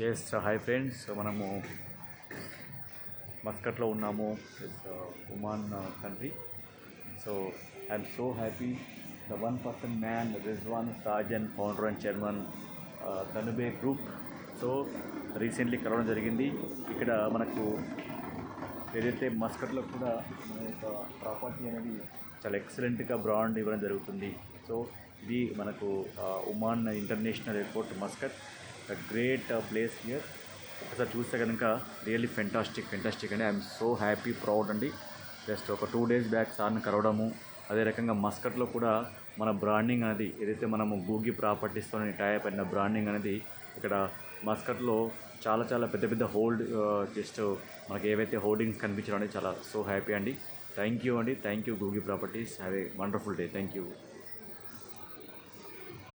Yes hi friends మనము మస్కట్లో ఉన్నాము. Oman country so I'm so happy the one person man Rizwan Sajan founder and chairman Danube group so recently కలవడం జరిగింది. ఇక్కడ మనకు ఏదైతే మస్కట్లో కూడా మన యొక్క ప్రాపర్టీ అనేది చాలా ఎక్సలెంట్గా బ్రాండ్ ఇవ్వడం జరుగుతుంది. సో ఇది మనకు Oman international airport Muscat the great place here ఒకసారి చూస్తే కనుక రియల్లీ ఫెంటాస్టిక్ ఫెంటాస్టిక్ అండి. ఐఎమ్ సో హ్యాపీ ప్రౌడ్ అండి. జస్ట్ ఒక టూ డేస్ బ్యాక్ సార్ని కలవడము అదే రకంగా మస్కట్లో కూడా మన బ్రాండింగ్ అనేది ఏదైతే మనము గూగి ప్రాపర్టీస్తో టైప్ అయిన బ్రాండింగ్ అనేది ఇక్కడ మస్కట్లో చాలా చాలా పెద్ద పెద్ద హోల్డ్ జస్ట్ uh, మనకి ఏవైతే హోల్డింగ్స్ కనిపించడం అనేది చాలా సో హ్యాపీ అండి. థ్యాంక్ యూ అండి. Thank you Googi properties have a wonderful day thank you